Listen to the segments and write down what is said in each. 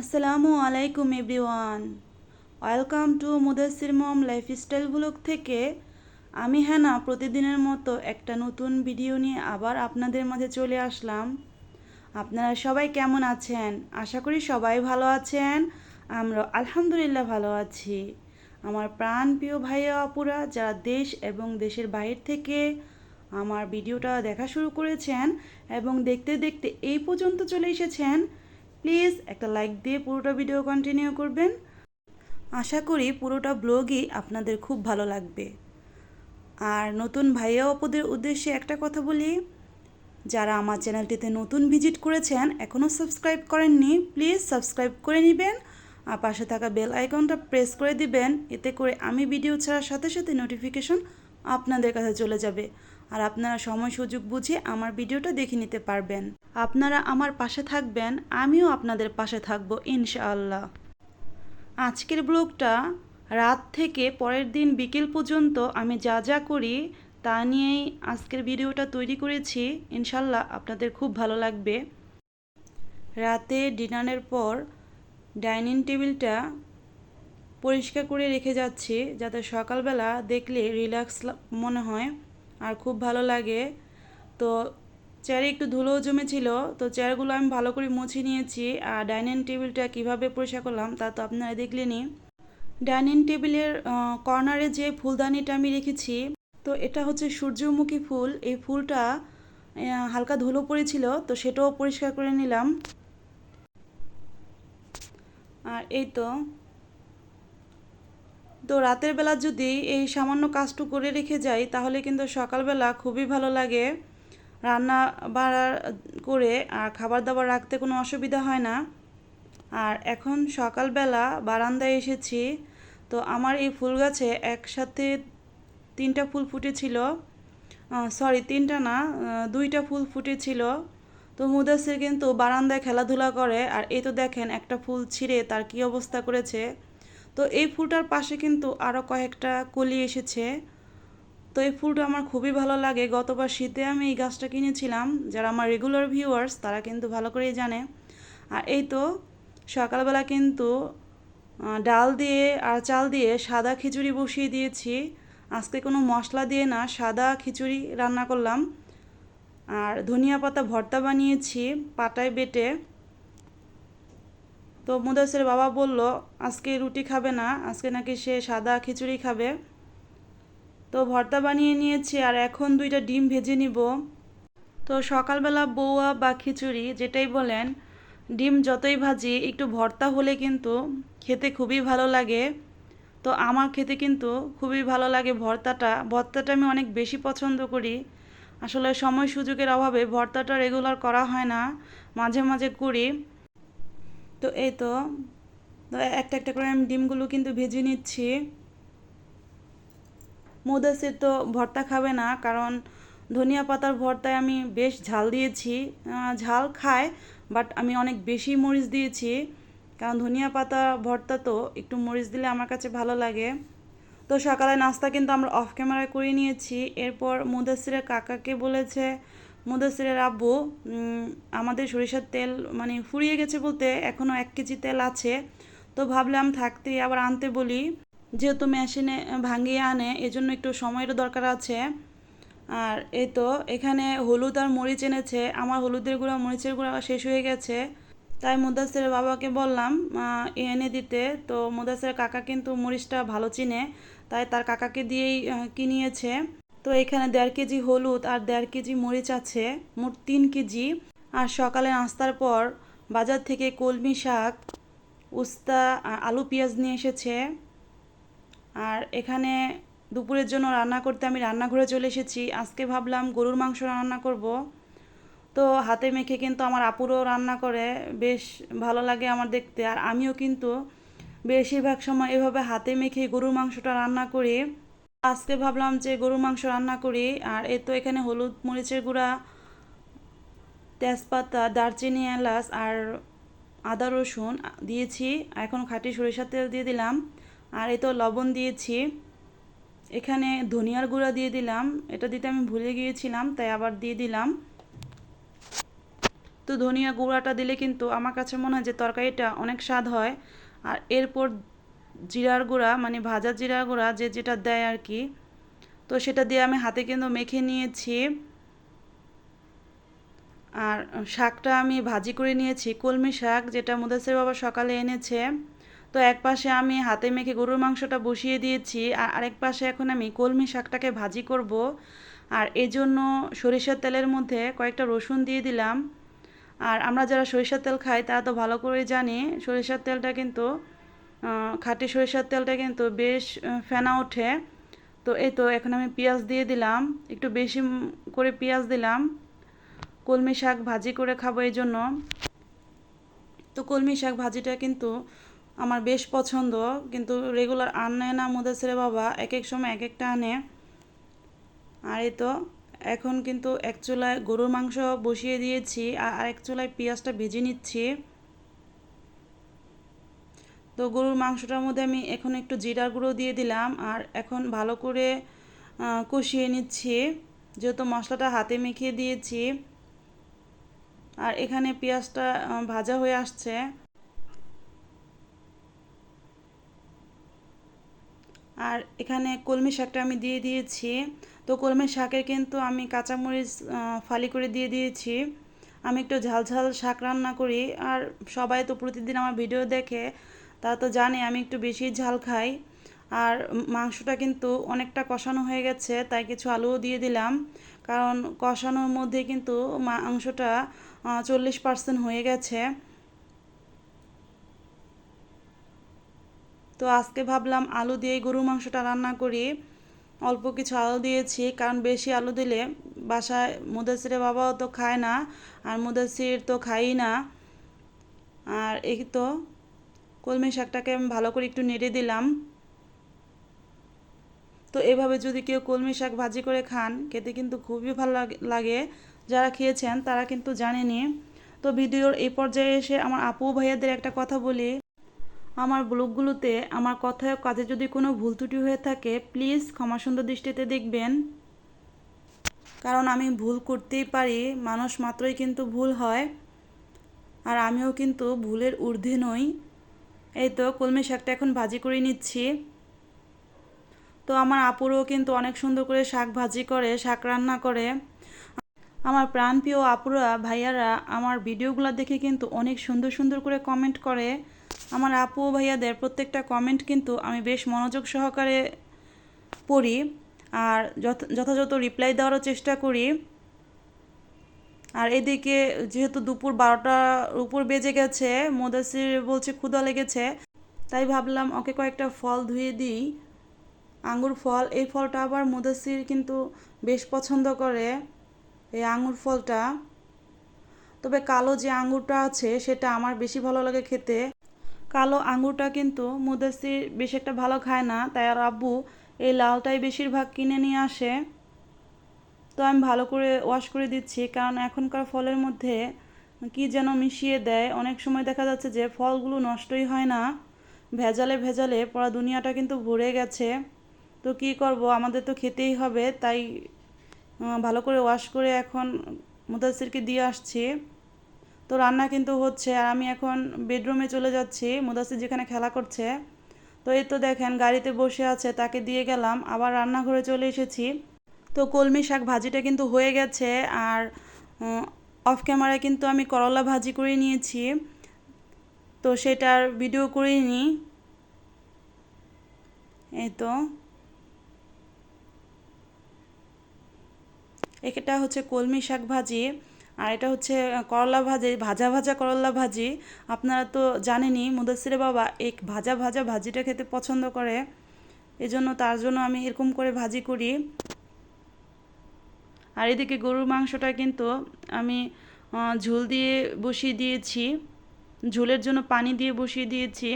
আসসালামু আলাইকুম everyone. Welcome to Mudassir mom lifestyle blog থেকে। আমি হ্যানা প্রতিদিনের মতো একটা নতুন ভিডিও নিয়ে আবার আপনাদের মাঝে চলে আসলাম। আপনারা সবাই কেমন আছেন? আশা করি সবাই ভালো আছেন। আমরা আলহামদুলিল্লাহ ভালো আছি। আমার প্রাণ প্রিয় ভাইয়া অপুরা যারা দেশ এবং দেশের বাইরে থেকে আমার ভিডিওটা দেখা শুরু করেছেন এবং দেখতে দেখতে এই পর্যন্ত চলে এসেছেন প্লিজ একটা লাইক দিয়ে পুরোটা ভিডিও কন্টিনিউ করবেন। আশা করি পুরোটা ব্লগই আপনাদের খুব ভালো লাগবে। আর নতুন ভাইয়া অপুদের উদ্দেশ্যে একটা কথা বলি, যারা আমার চ্যানেলটিতে নতুন ভিজিট করেছেন এখনও সাবস্ক্রাইব করেননি, প্লিজ সাবস্ক্রাইব করে নেবেন, আর পাশে থাকা বেল আইকনটা প্রেস করে দিবেন, এতে করে আমি ভিডিও ছাড়ার সাথে সাথে নোটিফিকেশন আপনাদের কাছে চলে যাবে। আর আপনারা সময় সুযোগ বুঝে আমার ভিডিওটা দেখে নিতে পারবেন। আপনারা আমার পাশে থাকবেন, আমিও আপনাদের পাশে থাকব, ইনশাআল্লাহ। আজকের ব্লগটা রাত থেকে পরের দিন বিকেল পর্যন্ত আমি যা যা করি তা নিয়েই আজকের ভিডিওটা তৈরি করেছি। ইনশাল্লাহ আপনাদের খুব ভালো লাগবে। রাতে ডিনারের পর ডাইনিং টেবিলটা পরিষ্কার করে রেখে যাচ্ছি, যাতে সকালবেলা দেখলে রিল্যাক্স মনে হয়। আর খুব ভালো লাগে। তো চেয়ারে একটু ধুলোও জমেছিল, তো চেয়ারগুলো আমি ভালো করে মুছে নিয়েছি। আর ডাইনিং টেবিলটা কীভাবে পরিষ্কার করলাম তা তো আপনারা দেখলেনই। ডাইনিং টেবিলের কর্নারে যে ফুলদানিটা আমি রেখেছি, তো এটা হচ্ছে সূর্যমুখী ফুল। এই ফুলটা হালকা ধুলো পড়েছিল, তো সেটাও পরিষ্কার করে নিলাম। আর এই তো তো রাতের বেলা যদি এই সামান্য কাজটু করে রেখে যাই, তাহলে কিন্তু সকালবেলা খুবই ভালো লাগে। রান্না বাড়া করে আর খাবার দাবার রাখতে কোনো অসুবিধা হয় না। আর এখন সকালবেলা বারান্দায় এসেছি, তো আমার এই ফুল গাছে একসাথে তিনটা ফুল ফুটেছিল। সরি তিনটা না দুইটা ফুল ফুটেছিল। তো মুদাসির কিন্তু বারান্দায় খেলাধুলা করে, আর এই তো দেখেন একটা ফুল ছিঁড়ে তার কি অবস্থা করেছে। তো এই ফুলটার পাশে কিন্তু আরও কয়েকটা কলি এসেছে। তো এই ফুলটা আমার খুবই ভালো লাগে। গতবার শীতে আমি এই গাছটা কিনেছিলাম। যারা আমার রেগুলার ভিউয়ার্স তারা কিন্তু ভালো করেই জানে। আর এই তো সকালবেলা কিন্তু ডাল দিয়ে আর চাল দিয়ে সাদা খিচুড়ি বসিয়ে দিয়েছি। আজকে কোনো মশলা দিয়ে না, সাদা খিচুড়ি রান্না করলাম। আর ধনিয়া পাতা ভর্তা বানিয়েছি, পাটায় বেটে। তো মুদাসের বাবা বলল, আজকে রুটি খাবে না, আজকে নাকি সে সাদা খিচুড়ি খাবে। তো ভর্তা বানিয়ে নিয়েছি আর এখন দুইটা ডিম ভেজে নিব। তো সকালবেলা বৌয়া বা খিচুড়ি যেটাই বলেন, ডিম যতই ভাজি, একটু ভর্তা হলে কিন্তু খেতে খুবই ভালো লাগে। তো আমার খেতে কিন্তু খুবই ভালো লাগে ভর্তাটা। ভর্তাটা আমি অনেক বেশি পছন্দ করি। আসলে সময় সুযোগের অভাবে ভর্তাটা রেগুলার করা হয় না। মাঝে মাঝে করি। তো এই তো একটা একটা করে আমি ডিমগুলো কিন্তু ভেজে নিচ্ছি। মুদাসির তো ভর্তা খাবে না, কারণ ধনিয়া পাতার ভর্তায় আমি বেশ ঝাল দিয়েছি। ঝাল খায় বাট আমি অনেক বেশি মরিচ দিয়েছি। কারণ ধনিয়া পাতা ভর্তা তো, একটু মরিচ দিলে আমার কাছে ভালো লাগে। তো সকালে নাস্তা কিন্তু আমরা অফ ক্যামেরায় করে নিয়েছি। এরপর মুদাসিরের কাকাকে বলেছে মুদাসিরের আব্বু আমাদের সরিষার তেল মানে ফুরিয়ে গেছে বলতে এখনও এক কেজি তেল আছে। তো ভাবলাম থাকতে আবার আনতে বলি। যেহেতু মেশিনে ভাঙিয়ে আনে, এজন্য একটু সময়েরও দরকার আছে। আর এই তো, এখানে হলুদ আর মরিচ এনেছে। আমার হলুদের গুঁড়া, মরিচের গুঁড়া শেষ হয়ে গেছে। তাই মুদাসের বাবাকে বললাম এনে দিতে। তো মুদাসের কাকা কিন্তু মরিচটা ভালো চিনে, তাই তার কাকাকে দিয়েই কিনিয়েছে। তো এখানে দেড় কেজি হলুদ আর দেড় কেজি মরিচ আছে, মোট তিন কেজি। আর সকালে নাস্তার পর বাজার থেকে কলমি শাক, উস্তা আলু পেঁয়াজ নিয়ে এসেছে। আর এখানে দুপুরের জন্য রান্না করতে আমি রান্নাঘরে চলে এসেছি। আজকে ভাবলাম গরুর মাংস রান্না করব। তো হাতে মেখে কিন্তু আমার আপুরও রান্না করে, বেশ ভালো লাগে আমার দেখতে। আর আমিও কিন্তু বেশিরভাগ সময় এভাবে হাতে মেখে গরুর মাংসটা রান্না করি। আজকে ভাবলাম যে গরুর মাংস রান্না করি, আর এ তো এখানে হলুদ মরিচের গুঁড়া, তেজপাতা, দারচিনি, এলাচ, আর আদা রসুন দিয়েছি। এখন খাঁটি সরিষার তেল দিয়ে দিলাম, আর এ তো লবণ দিয়েছি। এখানে ধনিয়ার গুঁড়া দিয়ে দিলাম, এটা দিতে আমি ভুলে গিয়েছিলাম, তাই আবার দিয়ে দিলাম। তো ধনিয়া গুঁড়াটা দিলে কিন্তু আমার কাছে মনে হয় যে তরকারিটা অনেক স্বাদ হয়, আর এরপর জিরার গুঁড়া মানে ভাজা জিরার গুঁড়া যে যেটা দেয় আর কি, তো সেটা দিয়ে আমি হাতে কিন্তু মেখে নিয়েছি। আর শাকটা আমি ভাজি করে নিয়েছি, কলমি শাক যেটা মুদাসের বাবা সকালে এনেছে। তো এক পাশে আমি হাতে মেখে গরুর মাংসটা বসিয়ে দিয়েছি, আর আরেক পাশে এখন আমি কলমি শাকটাকে ভাজি করব। আর এই জন্য সরিষার তেলের মধ্যে কয়েকটা রসুন দিয়ে দিলাম। আর আমরা যারা সরিষার তেল খাই তারা তো ভালো করে জানি, সরিষার তেলটা কিন্তু খাঁটি সরিষার তেলটা কিন্তু বেশ ফেনা ওঠে। তো এই তো এখন আমি পেঁয়াজ দিয়ে দিলাম। একটু বেশি করে পেঁয়াজ দিলাম। কলমি শাক ভাজি করে খাব এই জন্য। তো কলমি শাক ভাজিটা কিন্তু আমার বেশ পছন্দ। কিন্তু রেগুলার আনে না মুদাসের বাবা, এক এক সময় এক একটা আনে। আর এই তো এখন কিন্তু এক চুলায় গরুর মাংস বসিয়ে দিয়েছি। আর এক চুলায় পেঁয়াজটা ভেজে নিচ্ছি। তো গরুর মাংসটার মধ্যে আমি এখন একটু জিরার গুঁড়ো দিয়ে দিলাম আর এখন ভালো করে কষিয়ে নিচ্ছি। যেহেতু মশলাটা হাতে মেখে দিয়েছি। আর এখানে পেঁয়াজটা ভাজা হয়ে আসছে। আর এখানে কলমি শাকটা আমি দিয়ে দিয়েছি। তো কলমি শাকের কিন্তু আমি কাঁচামরিচ ফালি করে দিয়ে দিয়েছি। আমি একটু ঝাল ঝাল শাক রান্না করি। আর সবাই তো প্রতিদিন আমার ভিডিও দেখে তারা তো জানে আমি একটু বেশি ঝাল খাই। আর মাংসটা কিন্তু অনেকটা কষানো হয়ে গেছে, তাই কিছু আলুও দিয়ে দিলাম। কারণ কষানোর মধ্যে কিন্তু মাংসটা চল্লিশ পার্সেন্ট হয়ে গেছে। তো আজকে ভাবলাম আলু দিয়ে গরুর মাংসটা রান্না করি। অল্প কিছু আলু দিয়েছি, কারণ বেশি আলু দিলে বাসায় মুদাসিরের বাবাও তো খায় না, আর মুদাসির তো খাই না। আর এই তো কলমি শাকটাকে আমি ভালো করে একটু নেড়ে দিলাম। তো এভাবে যদি কেউ কলমি শাক ভাজি করে খান, খেতে কিন্তু খুবই ভালো লাগে যারা খেয়েছেন তারা কিন্তু জানেনি তো ভিডিওর এই পর্যায়ে এসে আমার আপু ভাইয়াদের একটা কথা বলি। আমার ব্লগগুলোতে আমার কথায় কাজে যদি কোনো ভুল ত্রুটি হয়ে থাকে, প্লিজ ক্ষমা সুন্দর দৃষ্টিতে দেখবেন। কারণ আমি ভুল করতেই পারি, মানুষ মাত্রই কিন্তু ভুল হয়। আর আমিও কিন্তু ভুলের ঊর্ধ্বে নই। এই তো কলমি শাকটা এখন ভাজি করে নিচ্ছি। তো আমার আপুরও কিন্তু অনেক সুন্দর করে শাক ভাজি করে, শাক রান্না করে। আমার প্রাণপ্রিয় আপুরা, ভাইয়ারা, আমার ভিডিওগুলো দেখে কিন্তু অনেক সুন্দর সুন্দর করে কমেন্ট করে। আমার আপু ভাইয়াদের প্রত্যেকটা কমেন্ট কিন্তু আমি বেশ মনোযোগ সহকারে পড়ি আর যথাযথ রিপ্লাই দেওয়ারও চেষ্টা করি। আর এদিকে যেহেতু দুপুর বারোটার উপর বেজে গেছে, মোদাসির বলছে ক্ষুদা লেগেছে, তাই ভাবলাম ওকে কয়েকটা ফল ধুয়ে দিই। আঙ্গুর ফল, এই ফলটা আবার মুদাসির কিন্তু বেশ পছন্দ করে, এই আঙ্গুর ফলটা। তবে কালো যে আঙ্গুরটা আছে, সেটা আমার বেশি ভালো লাগে খেতে। কালো আঙ্গুরটা কিন্তু মুদাসির বেশ একটা ভালো খায় না, তাই আর আব্বু এই লালটাই বেশিরভাগ কিনে নিয়ে আসে। তো আমি ভালো করে ওয়াশ করে দিচ্ছি। কারণ এখনকার ফলের মধ্যে কি যেন মিশিয়ে দেয়। অনেক সময় দেখা যাচ্ছে যে ফলগুলো নষ্টই হয় না। ভেজালে ভেজালে পড়া দুনিয়াটা কিন্তু ভরে গেছে। তো কি করব? আমাদের তো খেতেই হবে। তাই ভালো করে ওয়াশ করে এখন মুদাসিরকে দিয়ে আসছি। তো রান্না কিন্তু হচ্ছে। আর আমি এখন বেডরুমে চলে যাচ্ছি। মুদাসির যেখানে খেলা করছে। তো এই তো দেখেন, গাড়িতে বসে আছে। তাকে দিয়ে গেলাম। আবার রান্নাঘরে চলে এসেছি। তো কলমি শাক ভাজিটা কিন্তু হয়ে গেছে আর অফ ক্যামেরায় কিন্তু আমি করলা ভাজি করে নিয়েছি। তো সেটার ভিডিও করিনি। এই তো। এটা হচ্ছে কলমি শাক ভাজি আর এটা হচ্ছে করলা ভাজি, ভাজা ভাজা করলা ভাজি। আপনারা তো জানেনই, মুদাসিরে বাবা এক ভাজা ভাজা ভাজিটা খেতে পছন্দ করে। এজন্য তার জন্য আমি এরকম করে ভাজি করি। আর এদিকে গরুর মাংসটা কিন্তু আমি ঝোল দিয়ে বসিয়ে দিয়েছি। ঝোলের জন্য পানি দিয়ে বসিয়ে দিয়েছি।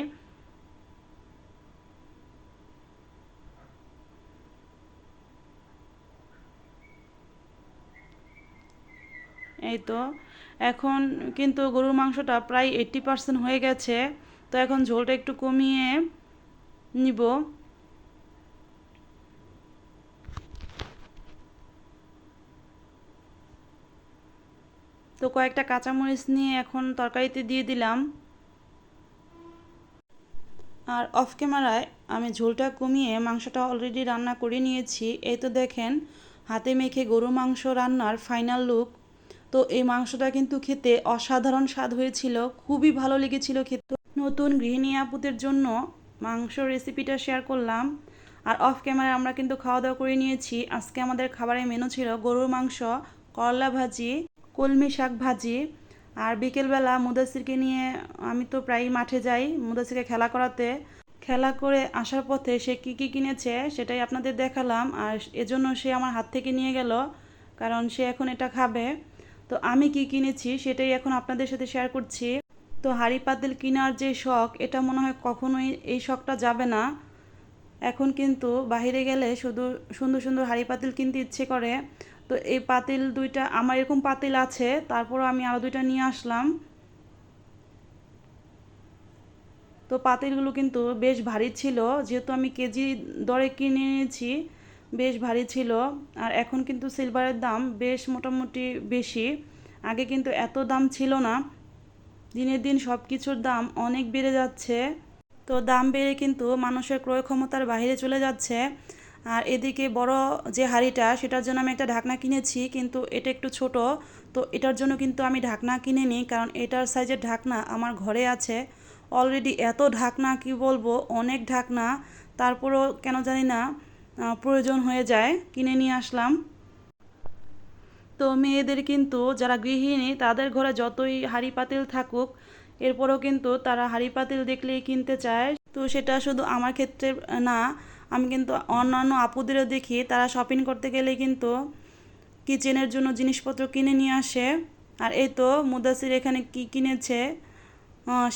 এই তো, এখন কিন্তু গরুর মাংসটা প্রায় এইট্টি পার্সেন্ট হয়ে গেছে। তো এখন ঝোলটা একটু কমিয়ে নিব। তো কয়েকটা কাঁচামরিচ নিয়ে এখন তরকারিতে দিয়ে দিলাম। আর অফ ক্যামেরায় আমি ঝোলটা কমিয়ে মাংসটা অলরেডি রান্না করে নিয়েছি। এই তো দেখেন, হাতে মেখে গরু মাংস রান্নার ফাইনাল লুক তো এই মাংসটা কিন্তু খেতে অসাধারণ স্বাদ হয়েছিল, খুবই ভালো লেগেছিল খেতে। নতুন গৃহিণী আপুদের জন্য মাংস রেসিপিটা শেয়ার করলাম। আর অফ ক্যামেরায় আমরা কিন্তু খাওয়া দাওয়া করে নিয়েছি। আজকে আমাদের খাবারের মেনু ছিল গরুর মাংস, করলা ভাজি কলমি শাক ভাজি আর বিকেলবেলা মুদাসিরকে নিয়ে আমি তো প্রায়ই মাঠে যাই মুদাসিরকে খেলা করাতে। খেলা করে আসার পথে সে কী কী কিনেছে সেটাই আপনাদের দেখালাম আর এজন্য সে আমার হাত থেকে নিয়ে গেল, কারণ সে এখন এটা খাবে। তো আমি কি কিনেছি সেটাই এখন আপনাদের সাথে শেয়ার করছি। তো হাঁড়ি পাতিল কেনার যে শখ, এটা মনে হয় কখনোই এই শখটা যাবে না। এখন কিন্তু বাইরে গেলে শুধু সুন্দর সুন্দর হাঁড়ি পাতিল কিনতে ইচ্ছে করে। তো এই পাতিল দুইটা, আমার এরকম পাতিল আছে, তারপরও আমি আরও দুইটা নিয়ে আসলাম। তো পাতিলগুলো কিন্তু বেশ ভারী ছিল, যেহেতু আমি কেজি দরে কিনে নিয়েছি বেশ ভারী ছিল। আর এখন কিন্তু সিলভারের দাম বেশ মোটামুটি বেশি। আগে কিন্তু এত দাম ছিল না, দিনের দিন সব কিছুর দাম অনেক বেড়ে যাচ্ছে। তো দাম বেড়ে কিন্তু মানুষের ক্রয় ক্ষমতার বাইরে চলে যাচ্ছে। আর এদিকে বড় যে হাঁড়িটা, সেটার জন্য আমি একটা ঢাকনা কিনেছি, কিন্তু এটা একটু ছোট। তো এটার জন্য কিন্তু আমি ঢাকনা কিনে নিই কারণ এটার সাইজের ঢাকনা আমার ঘরে আছে। অলরেডি এত ঢাকনা, কি বলব, অনেক ঢাকনা। তারপরও কেন জানি না প্রয়োজন হয়ে যায়, কিনে নিয়ে আসলাম। তো মেয়েদের কিন্তু, যারা গৃহিণী, তাদের ঘরে যতই হাঁড়ি পাতিল থাকুক, এরপরও কিন্তু তারা হাঁড়ি পাতিল দেখলেই কিনতে চায়। তো সেটা শুধু আমার ক্ষেত্রে না আমি কিন্তু অন্যান্য আপুদেরও দেখি, তারা শপিং করতে গেলে কিন্তু কিচেনের জন্য জিনিসপত্র কিনে নিয়ে আসে। আর এই তো মুদাসির এখানে কি কিনেছে?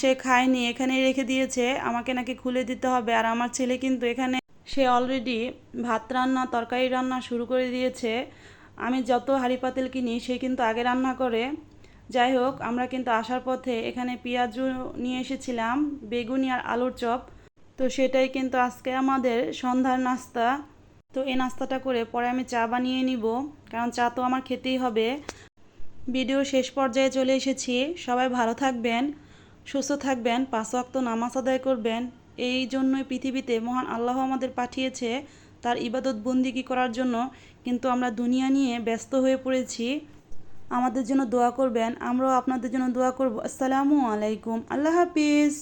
সে খায়নি এখানে রেখে দিয়েছে। আমাকে নাকি খুলে দিতে হবে। আর আমার ছেলে কিন্তু এখানে, সে অলরেডি ভাত রান্না, তরকারি রান্না শুরু করে দিয়েছে। আমি যত হাঁড়ি পাতিল কিনি, সে কিন্তু আগে রান্না করে। যাই হোক, আমরা কিন্তু আসার পথে এখানে পেঁয়াজু নিয়ে এসেছিলাম, বেগুনি আর আলুর চপ। তো সেটাই কিন্তু আজকে আমাদের সন্ধ্যার নাস্তা। তো এই নাস্তাটা করে পরে আমি চা বানিয়ে নিব, কারণ চা তো আমার খেতেই হবে। ভিডিও শেষ পর্যায়ে চলে এসেছি। সবাই ভালো থাকবেন, সুস্থ থাকবেন, পাঁচ ওয়াক্ত নামাজ আদায় করবেন। এই জন্যই পৃথিবীতে মহান আল্লাহ আমাদের পাঠিয়েছে, তার ইবাদত বন্দিগি করার জন্য। কিন্তু আমরা দুনিয়া নিয়ে ব্যস্ত হয়ে পড়েছি। আমাদের জন্য দোয়া করবেন, আমরাও আপনাদের জন্য দোয়া করব। আসসালামু আলাইকুম। আল্লাহ হাফিজ।